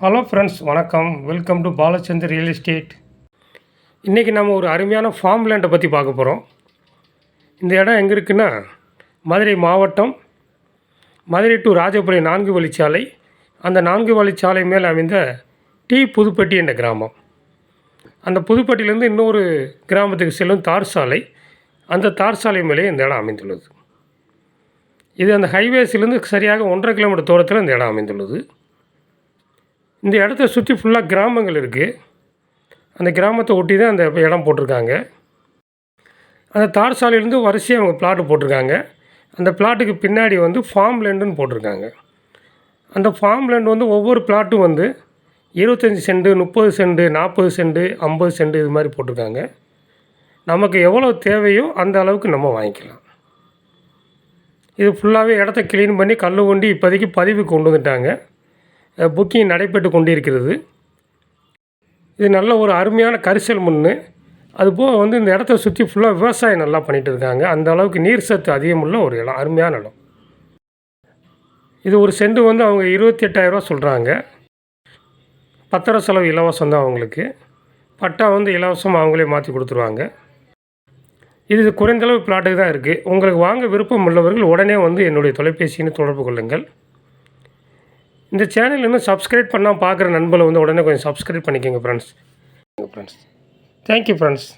Hello friends வணக்கம். Welcome to Balachandar real estate இன்றைக்கி நம்ம ஒரு அருமையான ஃபார்ம் லேண்டை பற்றி பார்க்க போகிறோம் இந்த இடம் எங்கே இருக்குன்னா மதுரை மாவட்டம் மதுரை டு ராஜபுரி நான்கு வழிச்சாலை. அந்த நான்கு வழிச்சாலை மேல் அமைந்த டி புதுப்பட்டி என்ற கிராமம். அந்த புதுப்பட்டியிலேருந்து இன்னொரு கிராமத்துக்கு செல்லும் தார் சாலை. அந்த தார் சாலை மேலே இந்த இடம் அமைந்துள்ளது. இது அந்த ஹைவேஸ்லேருந்து சரியாக ஒன்றரை கிலோமீட்டர் தூரத்தில் இந்த இடம் அமைந்துள்ளது. இந்த இடத்த சுற்றி ஃபுல்லாக கிராமங்கள் இருக்குது அந்த கிராமத்தை ஒட்டி தான் அந்த இடம் போட்டிருக்காங்க. அந்த தார் சாலையிலேருந்து வரிசையாக அவங்க பிளாட்டு போட்டிருக்காங்க. அந்த பிளாட்டுக்கு பின்னாடி வந்து ஃபார்ம் லேண்டுன்னு போட்டிருக்காங்க. அந்த ஃபார்ம் லேண்ட் வந்து ஒவ்வொரு பிளாட்டும் வந்து இருபத்தஞ்சி சென்ட்டு முப்பது சென்ட்டு நாற்பது சென்ட்டு ஐம்பது சென்ட்டு இது மாதிரி போட்டிருக்காங்க. நமக்கு எவ்வளோ தேவையோ அந்த அளவுக்கு நம்ம வாங்கிக்கலாம். இது ஃபுல்லாகவே இடத்த க்ளீன் பண்ணி கல் கொண்டு இப்போதைக்கு பதிவு கொண்டு வந்துட்டாங்க. புக்கிங் நடைபெற்று கொண்டிருக்கிறது. இது நல்ல ஒரு அருமையான கரிசல் மண் அதுபோக வந்து இந்த இடத்த சுற்றி ஃபுல்லாக விவசாயம் நல்லா பண்ணிகிட்டு இருக்காங்க. அந்த அளவுக்கு நீர் சத்து அதிகமுள்ள ஒரு இடம். அருமையான இடம். இது ஒரு செண்டு வந்து அவங்க இருபத்தி எட்டாயிரரூவா சொல்கிறாங்க பத்திர செலவு இலவசம் தான் அவங்களுக்கு. பட்டா வந்து இலவசம் அவங்களே மாற்றி கொடுத்துருவாங்க. இது குறைந்தளவு பிளாட்டுக்கு தான் இருக்குது உங்களுக்கு வாங்க விருப்பம் உள்ளவர்கள் உடனே வந்து என்னுடைய தொலைபேசின்னு தொடர்பு கொள்ளுங்கள். இந்த சேனல் இன்னும் சப்ஸ்கிரைப் பண்ணால் பார்க்குற நண்பர்களை வந்து உடனே கொஞ்சம் சப்ஸ்கிரைப் பண்ணிக்கோங்க ஃப்ரெண்ட்ஸ் ஃப்ரெண்ட்ஸ் தேங்க்யூ ஃப்ரெண்ட்ஸ்